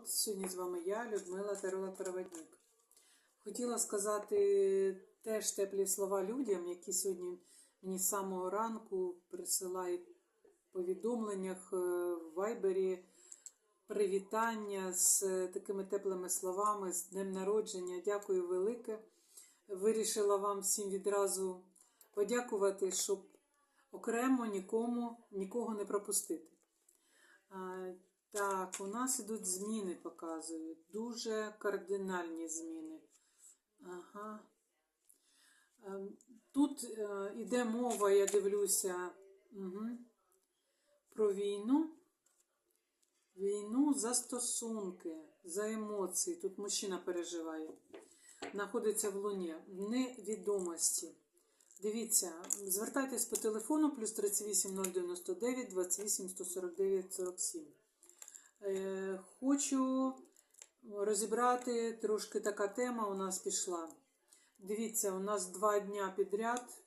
народ! Сьогодні з вами я, Людмила Тарола Проводник. Хотіла сказати теж теплі слова людям, які сьогодні мені з самого ранку присилають в повідомленнях е, в вайбері привітання з такими теплими словами, з днем народження. Дякую велике. Вирішила вам всім відразу подякувати, щоб окремо нікому нікого не пропустити. Так, у нас ідуть зміни, показують. Дуже кардинальні зміни. Ага. Ем, Тут е, іде мова, я дивлюся, угу, про війну. Війну за стосунки, за емоції. Тут мужчина переживає. Знаходиться в луні, невідомості. Дивіться, звертайтесь по телефону плюс 38 099 28 149 47. Е, Хочу розібрати трошки така тема у нас пішла. Дивіться, у нас два дня підряд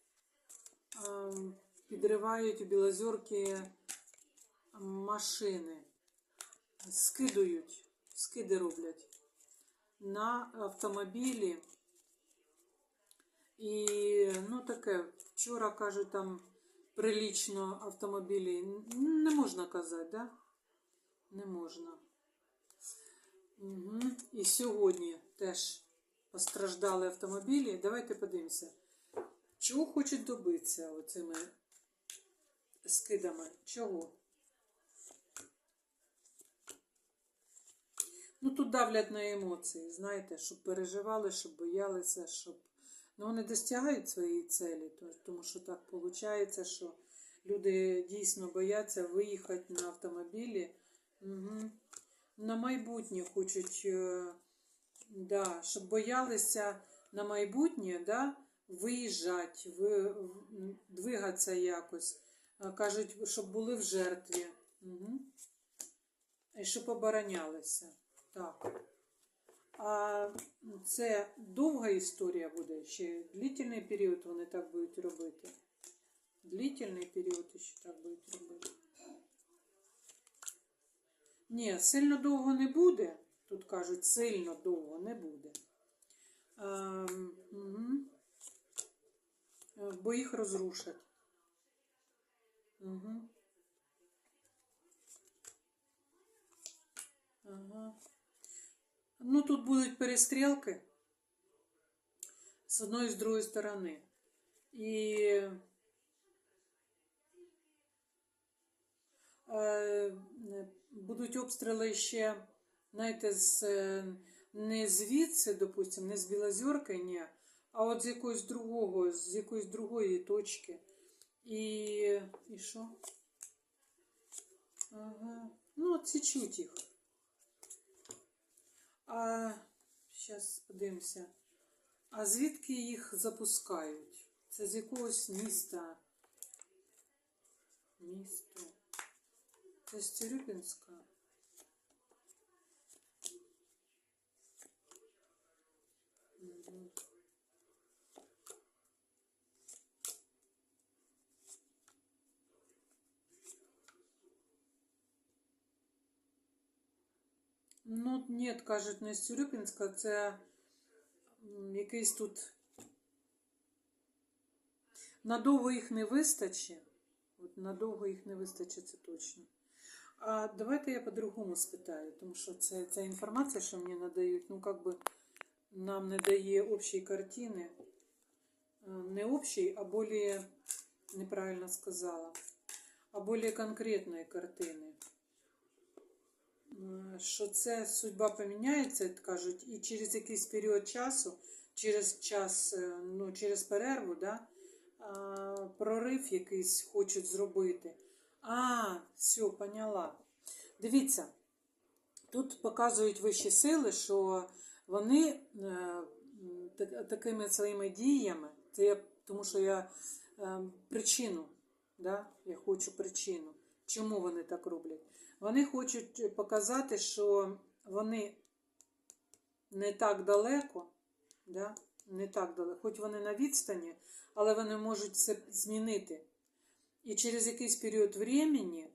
е, підривають у Білозорки машини, скидують, скиди роблять на автомобілі. І, ну, таке, вчора, кажуть, там прилічно автомобілі. Не можна казати, да? Не можна. Угу. І сьогодні теж постраждали автомобілі. Давайте подивимося, чого хочуть добитися оцими скидами? Чого? Ну, тут давлять на емоції, знаєте, щоб переживали, щоб боялися, щоб. Ну, вони достягають своєї цілі, тому що так виходить, що люди дійсно бояться виїхати на автомобілі. Угу. На майбутнє хочуть, е, да, щоб боялися на майбутнє да, виїжджати, ви, двигатися якось. Кажуть, щоб були в жертві. Угу. І щоб оборонялися. Так. А це довга історія буде, ще длительний період вони так будуть робити. Длительний період ще так будуть робити. Ні, сильно довго не буде. Тут кажуть, сильно довго не буде. А, угу. Бо їх розрушать. Угу. Ага. Ну, тут будуть перестрілки з одної з другої сторони. І е, будуть обстріли ще, знаєте, з, е, не звідси, допустимо, не з Білозерки, ні, а от з якогось другого, з якоїсь другої точки. І, і що? Ага. Ну, от чуть їх. А зараз подивимося. А звідки їх запускають? Це з якогось міста. Місто. Це з Ну, ні, кажуть, не з це якийсь тут. Надовго їх не вистачить. От надовго їх не вистачить, це точно. А давайте я по-другому спитаю, тому що це, ця інформація, що мені надають, ну, как би нам не дає общої картини. Не общей, а более, неправильно сказала, а более конкретної картини. Що це судьба поміняється, кажуть, і через якийсь період часу, через час, е, ну, через перерву, да, прорив якийсь хочуть зробити. А, все, поняла. Дивіться, тут показують вищі сили, що вони е, такими своїми діями, це я, тому що я е, причину, да, я хочу причину, чому вони так роблять. Вони хочуть показати, що вони не так далеко, да? не так далеко, хоч вони на відстані, але вони можуть це змінити. І через якийсь період времени,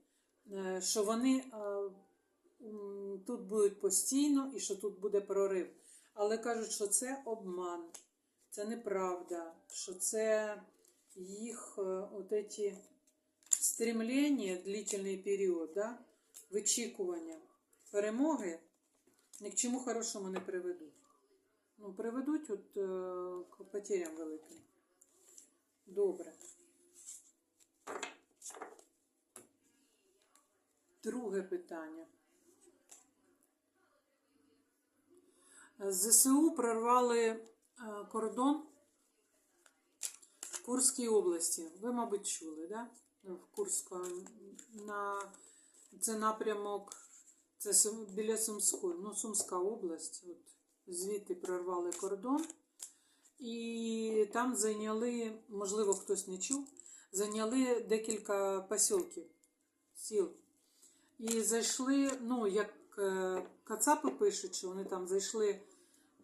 е, що вони е, тут будуть постійно і що тут буде прорив. Але кажуть, що це обман, це неправда, що це їх е, от эти длительний період, да, вичікування перемоги ні к чому хорошому не приведуть. Ну, приведуть от, к потерям великим. Добре. Друге питання. ЗСУ прорвали е, кордон в Курській області. Ви, мабуть, чули, да? В Курська на це напрямок, це біля Сумської, ну, Сумська область. От, звідти прорвали кордон. І там зайняли, можливо, хтось не чув, зайняли декілька посілків, сіл. І зайшли, ну, як е, Кацапи пишуть, що вони там зайшли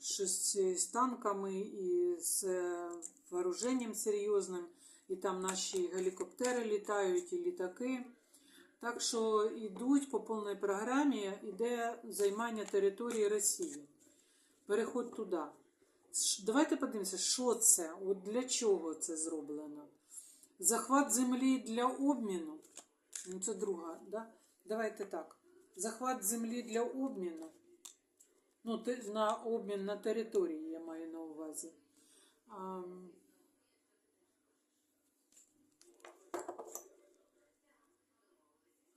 щось з танками і з е, вооруженням серйозним, і там наші гелікоптери літають, і літаки. Так що йдуть по повній програмі, іде займання території Росії. Переход туди. Давайте подивимося, що це, от для чого це зроблено. Захват землі для обміну. Ну, це друга, да? Давайте так. Захват землі для обміну. Ну, на обмін на території я маю на увазі.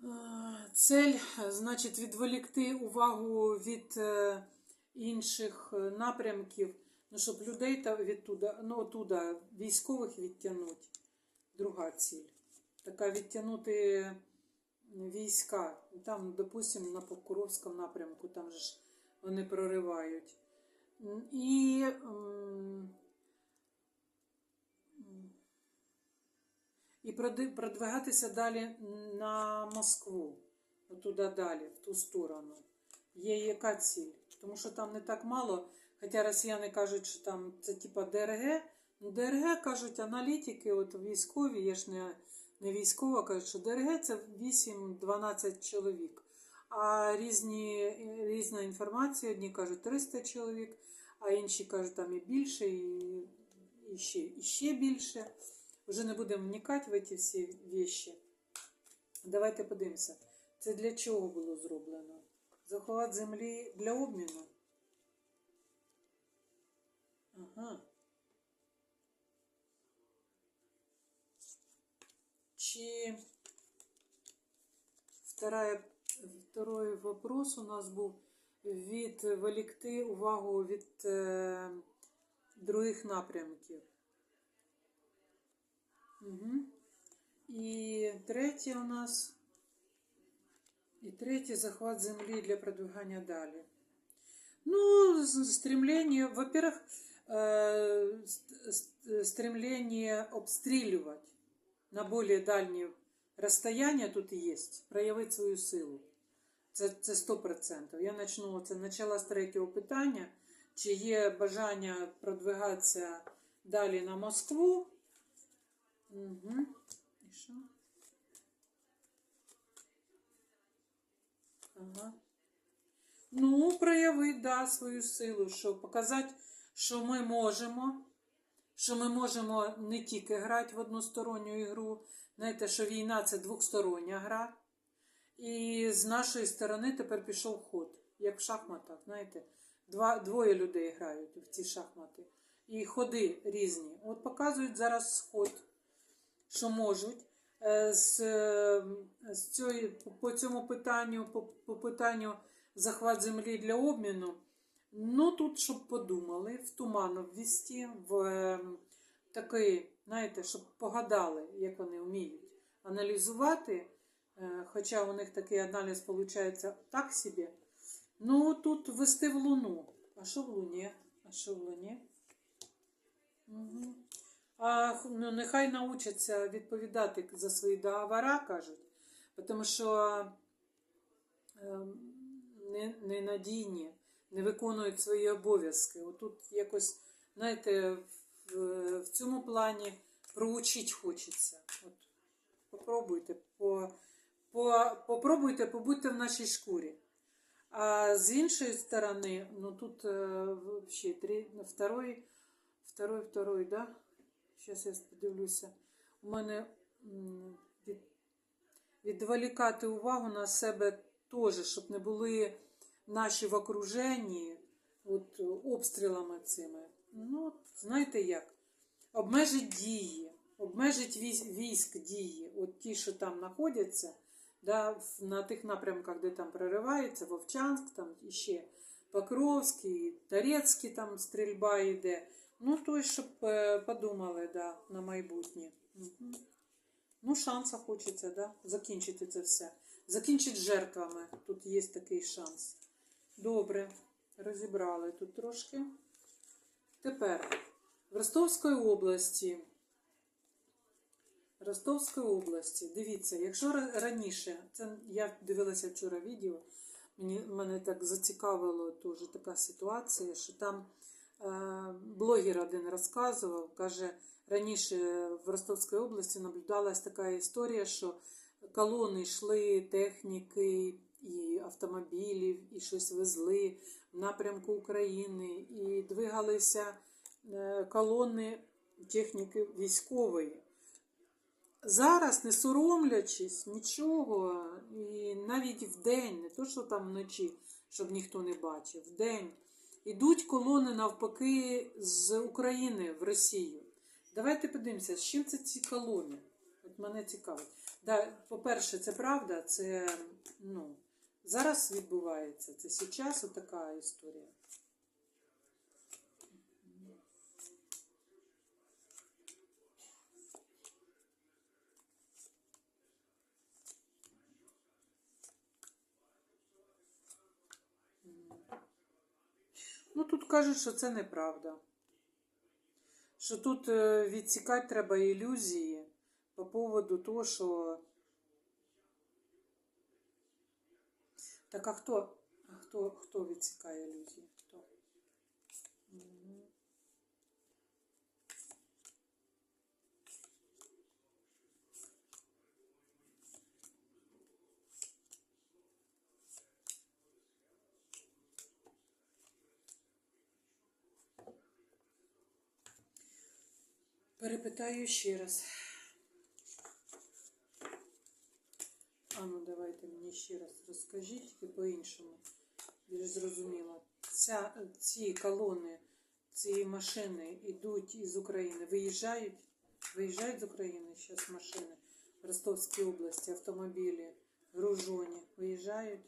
Е, Цель, значить, відволікти увагу від е, інших е, напрямків, ну, щоб людей та відтуда, ну, отуда, військових відтягнути. Друга ціль. Така відтягнути війська. Там, допустимо, на Покровському напрямку, там же ж вони проривають. І і продвигатися далі на Москву, туди далі, в ту сторону. Є яка ціль? Тому що там не так мало, хоча росіяни кажуть, що там це типа ДРГ. Ну, ДРГ кажуть аналітики, от військові, я ж не, не військова, кажуть, що ДРГ це 8-12 чоловік. А різні, різна інформація, одні кажуть 300 чоловік, а інші кажуть там і більше, і, і, ще, і ще більше. Вже не будемо вникати в ці всі віші. Давайте подивимося. Це для чого було зроблено? Захват землі для обміну? Ага. Чи вторая, второй вопрос у нас був відволікти увагу від е, других напрямків. Угу. І третє у нас. І третє захват землі для продвигання далі. Ну, стремление, во-первых, э, ст- ст- стремление обстрілювати на более дальні розстояння тут є, проявити свою силу. Це, це 100%. Я почну це почала з третього питання. Чи є бажання продвигатися далі на Москву? Угу. І що? Ага. Ну, проявити, да, свою силу, що показати, що ми можемо, що ми можемо не тільки грати в односторонню ігру, знаєте, що війна це двостороння гра. І з нашої сторони тепер пішов ход, як в шахматах, знаєте, Два, двоє людей грають в ці шахмати. І ходи різні. От показують зараз ход, що можуть. Е, З, е, з цієї, по цьому питанню, по, по питанню захват землі для обміну. Ну, тут, щоб подумали, в туман ввести, в е, такий, знаєте, щоб погадали, як вони вміють аналізувати. Е, Хоча у них такий аналіз виходить так собі. Ну, тут ввести в Луну. А що в Луні? А що в Луні? Угу. А ну, нехай научаться відповідати за свої договори, кажуть, тому що ем, не, ненадійні, не виконують свої обов'язки. Отут якось, знаєте, в, в цьому плані проучити хочеться. От, попробуйте, по, по, попробуйте, побудьте в нашій шкурі. А з іншої сторони, ну тут э, вообще три, второй, второй, второй, да? Сейчас я подивлюся. У мене від, відволікати увагу на себе теж, щоб не були наші в окруженні от, обстрілами цими. Ну, знаєте як? Обмежить дії, обмежить військ, дії, от ті, що там знаходяться, да, на тих напрямках, де там проривається, Вовчанськ, там іще Покровський, Торецький там стрільба йде. Ну, то щоб е, подумали, да, на майбутнє. Мгм. Ну, шанса хочеться, да, закінчити це все. Закінчити жертвами. Тут є такий шанс. Добре, розібрали тут трошки. Тепер в Ростовській області. Ростовської області. Дивіться, якщо раніше, це я дивилася вчора відео, мені мене так зацікавило теж така ситуація, що там е, блогер один розказував, каже, раніше в Ростовській області наблюдалась така історія, що колони йшли техніки і автомобілів, і щось везли в напрямку України, і двигалися е, колони техніки військової. Зараз, не соромлячись нічого, і навіть в день, не то, що там вночі, щоб ніхто не бачив, в день ідуть колони навпаки з України в Росію. Давайте подивимося, з чим це ці колони. От мене цікавить. Да, по-перше, це правда, це ну, зараз відбувається. Це зараз така історія. Ну, тут кажуть, що це неправда. Що тут е, відсікати треба ілюзії по поводу того, що. Так, а хто? Хто, хто відсікає ілюзії? Хто? Перепитаю ще раз. А ну давайте мені ще раз розкажіть тільки по-іншому. Більш зрозуміло. Ця, ці колони, ці машини йдуть із України, виїжджають, виїжджають з України зараз машини в Ростовській області, автомобілі, гружоні, виїжджають.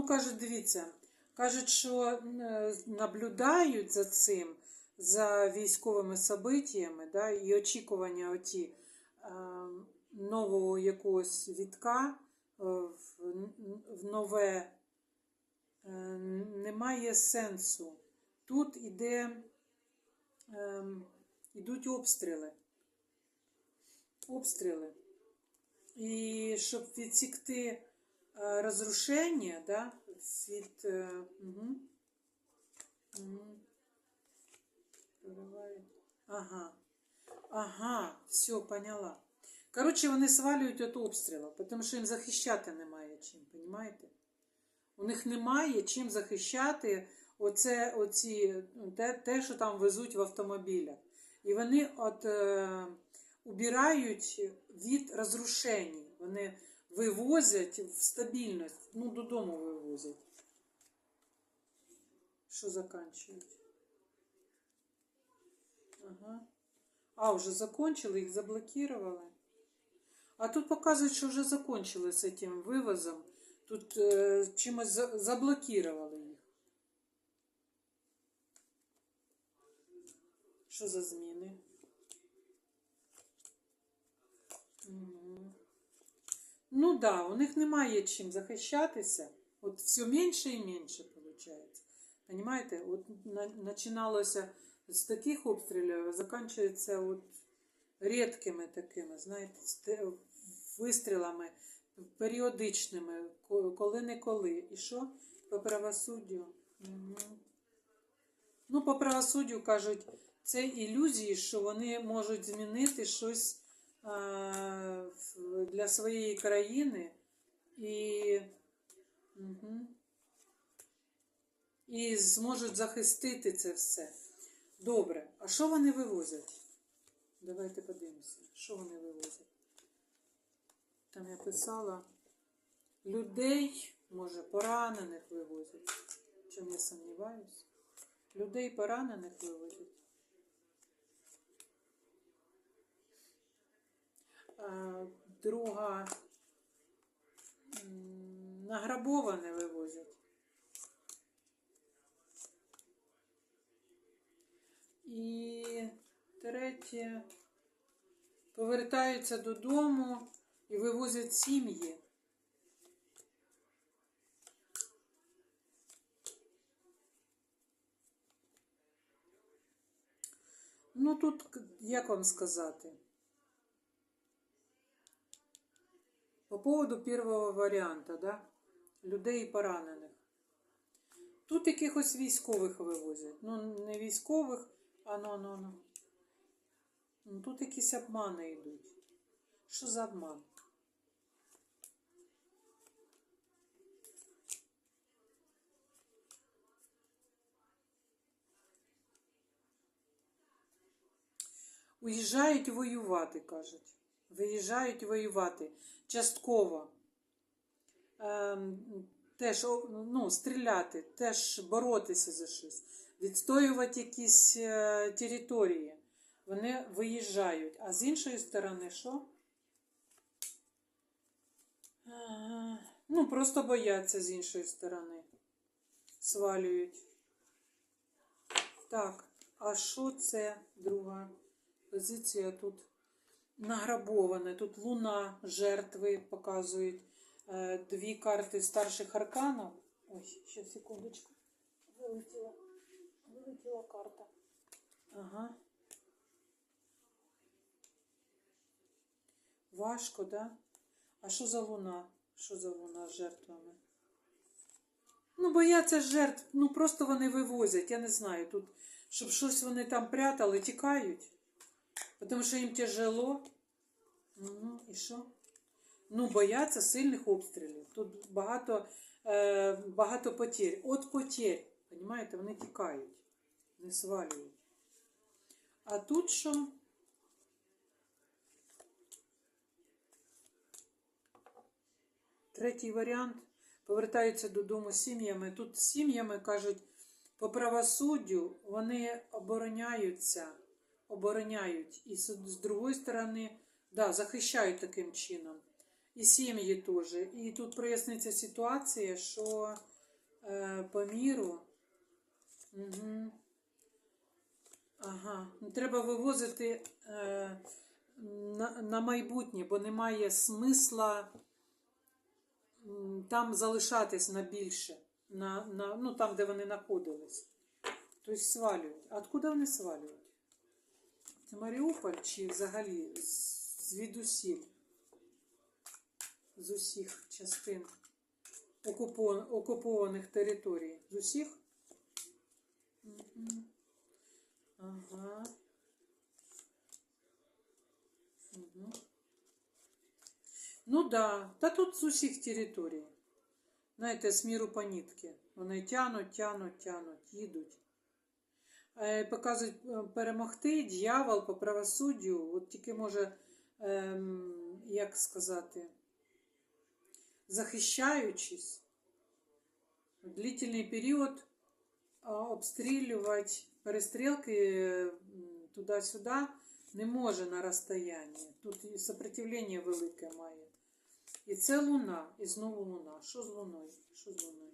Ну, кажуть, дивіться, кажуть, що е, наблюдають за цим, за військовими событиями, да, і очікування оті е, нового якогось вітка е, в, нове немає сенсу. Тут іде, е, ідуть обстріли. Обстріли. І щоб відсікти е, розрушення, да. Е, угу. Угу. Ага. Ага, все, поняла. Коротше, вони свалюють від обстрілу, тому що їм захищати немає чим, розумієте? У них немає чим захищати оце, оці, те, те, що там везуть в автомобілях. І вони от, е, убирають від розрушень. Вони вивозять в стабільність, ну, додому вивозять. Що заканчують? Ага. А, вже закончили, їх заблокували. А тут показують, що вже закончили з цим вивозом. Тут е, чимось за- заблокували їх. Що за зміни? Мгм. Ну так, да, у них немає чим захищатися. От все менше і менше виходить. Понимаєте? От починалося з таких обстрілів, а закінчується от рідкими такими, знаєте, вистрілами періодичними, ко- коли-неколи. І що? По правосуддю. Ну, по правосуддю кажуть, це ілюзії, що вони можуть змінити щось для своєї країни і, угу. і зможуть захистити це все. Добре, а що вони вивозять? Давайте подивимося, що вони вивозять. Там я писала людей, може, поранених вивозять. Чому я сумніваюся? Людей поранених вивозять. Друга награбоване вивозять. І третє повертаються додому і вивозять сім'ї. Ну тут, як вам сказати? По поводу первого варіанта, да? людей поранених. Тут якихось військових вивозять. Ну, не військових, а ну, ну, ну. Ну, Тут якісь обмани йдуть. Що за обман? Уїжджають воювати, кажуть. Виїжджають воювати. Частково. Ем, теж ну, стріляти, теж боротися за щось, відстоювати якісь е, території. Вони виїжджають. А з іншої сторони, що? Е, Ну, просто бояться з іншої сторони. Свалюють. Так, а що це друга позиція тут? Награбоване. Тут луна жертви показують. Е, Дві карти старших арканів. Ой, ще секундочку. Вилетіла. Вилетіла карта. Ага. Важко, да? А що за луна? Що за луна з жертвами? Ну, бояться жертв. Ну, просто вони вивозять. Я не знаю. Тут, щоб щось вони там прятали, тікають. Тому що їм тяжело. Угу. І що? Ну, бояться сильних обстрілів. Тут багато, е, багато потерь. От потерь. Понимаєте, вони тікають, не свалюють. А тут що? Третій варіант. Повертаються додому з сім'ями. Тут сім'ями кажуть, по правосуддю вони обороняються, обороняють. І з, другої сторони, да, захищають таким чином. І сім'ї теж. І тут проясниться ситуація, що е, по міру. Угу. Ага. Треба вивозити е, на, на майбутнє, бо немає смисла там залишатись на більше, на, на, ну, там, де вони знаходились. Тобто свалюють. А откуда вони свалюють? Маріуполь чи взагалі звідусіль? З усіх частин окупованих територій. З усіх? Ага. Угу. Ну да, та тут з усіх територій. Знаєте, з міру по нитки. Вони тянуть, тянуть, тянуть, їдуть. Е, Показують е, перемогти дьявол по правосуддю, от тільки може, ем, як сказати, захищаючись, длительний період обстрілювати перестрілки туди-сюди не може на розстоянні. Тут і сопротивлення велике має. І це луна, і знову луна. Що з луною? Що з луною?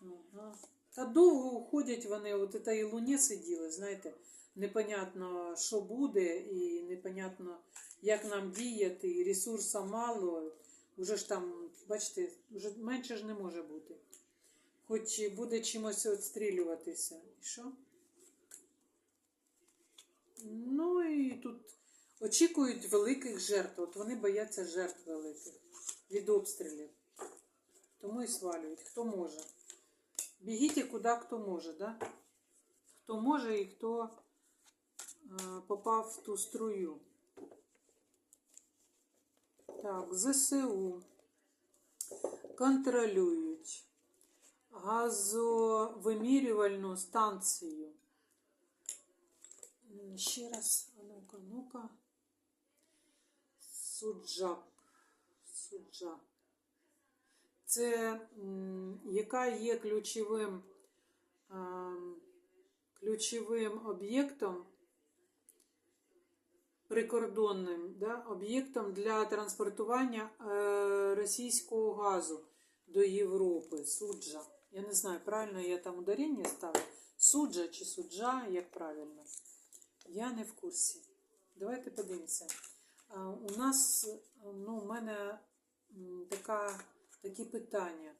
Ага. Та довго уходять вони, от це і луні сиділи, знаєте, непонятно, що буде, і непонятно, як нам діяти, і ресурсу мало. Уже ж там, бачите, вже менше ж не може бути. Хоч буде чимось відстрілюватися. І що? Ну і тут Очікують великих жертв. От вони бояться жертв великих від обстрілів. Тому і свалюють. Хто може. Бігіть куди хто може, да? Хто може і хто е, попав в ту струю. Так, ЗСУ контролюють газовимірювальну станцію. М, Ще раз, ну-ка, ну-ка. Суджа. Суджа. Це яка є ключовим, ключовим об'єктом прикордонним да, об'єктом для транспортування е, російського газу до Європи. Суджа. Я не знаю, правильно я там ударення ставлю. Суджа чи суджа, як правильно. Я не в курсі. Давайте подивимося. У нас, ну, у мене така, такі питання.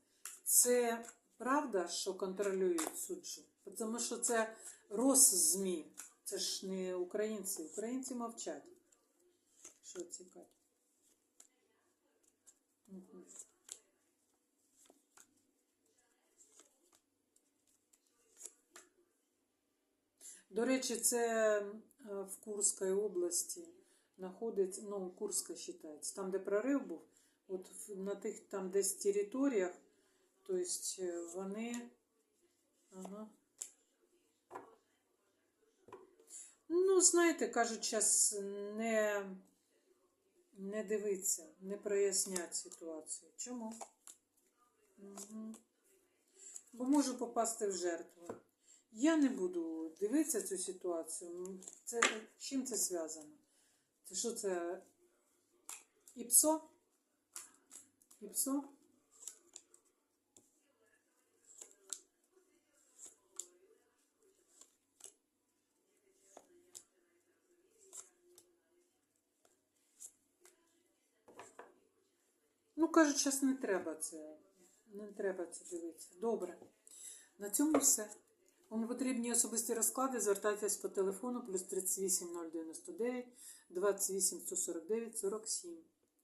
Це правда, що контролюють суджу? Тому що це Росзмі. Це ж не українці. Українці мовчать. Що цікаво? До речі, це е, в Курській області знаходиться, ну, Курська вважається, там, де прорив був, от на тих там десь територіях, тобто е, вони. Ага. Ну, знаєте, кажуть, зараз не, не дивиться, не прояснять ситуацію. Чому? Угу. Бо можу попасти в жертву. Я не буду дивитися цю ситуацію. Це, чим це зв'язано? Це що це? Іпсо? Ну, кажуть, зараз не треба це. Не треба це дивитися. Добре. На цьому все. Вам потрібні особисті розклади, звертайтесь по телефону плюс 38 099 28 149 47.